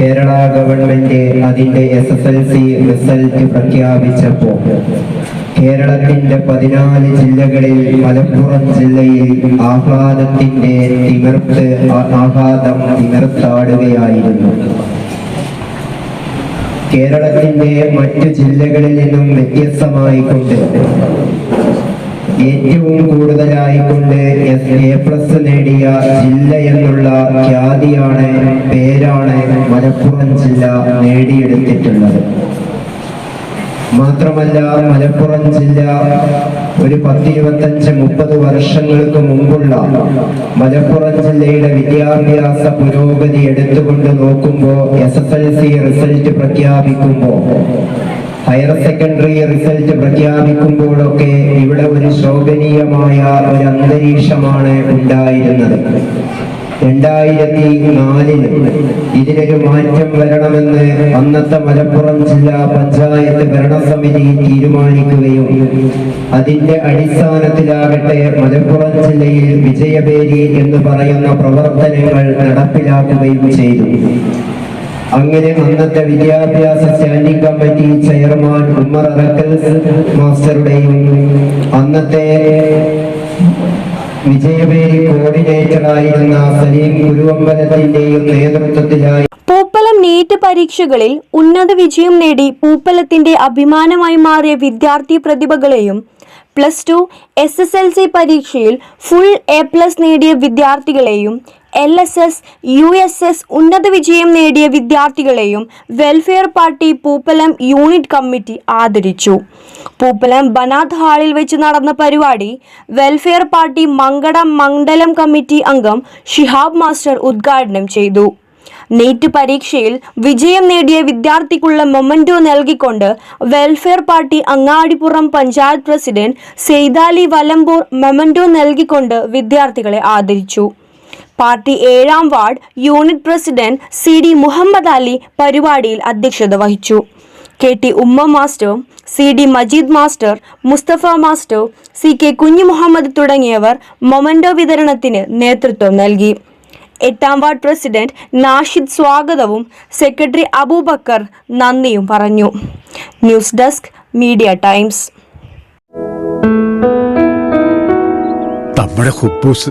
Kerala government അതിന്റെ S S L C result പ്രഖ്യാപിച്ചപ്പോൾ കേരളത്തിന്റെ പതിനാല് ജില്ലകളിൽ മലപ്പുറം ജില്ലയിൽ ആഹ്ലാദത്തിന്റെ തിമിർത്ത് ആഹ്ലാദം തിമിർത്താടുകയായിരുന്നു. കേരളത്തിന്റെ മറ്റു ജില്ലകളിൽ നിന്നും വ്യത്യസ്തമായിക്കൊണ്ട് ഏറ്റവും കൂടുതലായിക്കൊണ്ട് എ പ്ലസ് നേടിയ ജില്ല എന്നുള്ള ഖ്യാതിയാണ് പേരാണ് മലപ്പുറം ജില്ല നേടിയെടുത്തിട്ടുള്ളത്. മാത്രമല്ല മലപ്പുറം ജില്ല ഒരു പത്തിരുപത്തഞ്ച് മുപ്പത് വർഷങ്ങൾക്ക് മുമ്പുള്ള മലപ്പുറം ജില്ലയുടെ വിദ്യാഭ്യാസ പുരോഗതി എടുത്തുകൊണ്ട് നോക്കുമ്പോൾ S S L C result പ്രഖ്യാപിക്കുമ്പോൾ higher secondary result പ്രഖ്യാപിക്കുമ്പോഴൊക്കെ ഇവിടെ ഒരു ശോഭനീയമായ ഒരു അന്തരീക്ഷമാണ് ഉണ്ടായിരുന്നത്. രണ്ടായിരത്തി നാലിൽ ഇതിനൊരു മാറ്റം വരണമെന്ന് അന്നത്തെ മലപ്പുറം ജില്ലാ പഞ്ചായത്ത് ഭരണസമിതി തീരുമാനിക്കുകയും അതിന്റെ അടിസ്ഥാനത്തിലാകട്ടെ മലപ്പുറം ജില്ലയിൽ വിജയബേരി എന്ന് പറയുന്ന പ്രവർത്തനങ്ങൾ നടപ്പിലാക്കുകയും ചെയ്തു. അങ്ങനെ അന്നത്തെ വിദ്യാഭ്യാസ standing committee chairman Ummer Arakkal മാസ്റ്ററുടെയും അന്നത്തെ വിജയവേരി കോർഡിനേറ്ററായിരുന്ന സലീം ഗുരുവമ്പലത്തിന്റെയും നേതൃത്വത്തിലായി പൂപ്പലം നീറ്റ് പരീക്ഷകളിൽ ഉന്നത വിജയം നേടി പൂപ്പലത്തിന്റെ അഭിമാനമായി മാറിയ വിദ്യാർത്ഥി പ്രതിഭകളെയും plus two S S L C പരീക്ഷയിൽ ഫുൾ എ പ്ലസ് നേടിയ വിദ്യാർത്ഥികളെയും L S S U S S ഉന്നത വിജയം നേടിയ വിദ്യാർത്ഥികളെയും welfare party Poopalam unit committee ആദരിച്ചു. പൂപ്പലം ബനാത് ഹാളിൽ വെച്ച് നടന്ന പരിപാടി വെൽഫെയർ പാർട്ടി മങ്കട മണ്ഡലം കമ്മിറ്റി അംഗം ഷിഹാബ് മാസ്റ്റർ ഉദ്ഘാടനം ചെയ്തു. നീറ്റ് പരീക്ഷയിൽ വിജയം നേടിയ വിദ്യാർത്ഥിക്കുള്ള മൊമന്റോ നൽകിക്കൊണ്ട് welfare party Angadippuram panchayat president Seythali Valamboor memento നൽകിക്കൊണ്ട് വിദ്യാർത്ഥികളെ ആദരിച്ചു. പാർട്ടി ഏഴാം ward unit president C D Muhammad Ali പരിപാടിയിൽ അധ്യക്ഷത വഹിച്ചു. K T Umma master C D Majeed master Mustafa master C K Kunju Muhammad തുടങ്ങിയവർ മൊമൻഡോ വിതരണത്തിന് നേതൃത്വം നൽകി. എട്ടാം വാർഡ് പ്രസിഡന്റ് നാഷിദ് സ്വാഗതവും സെക്രട്ടറി അബൂബക്കർ നന്ദിയും പറഞ്ഞു. News desk media times. നമ്മുടെ കുബൂസ്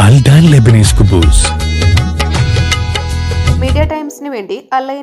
അൽദാൻ ലെബനീസ് കുബൂസ് മീഡിയ ടൈംസിന് വേണ്ടി അല്ലൈന്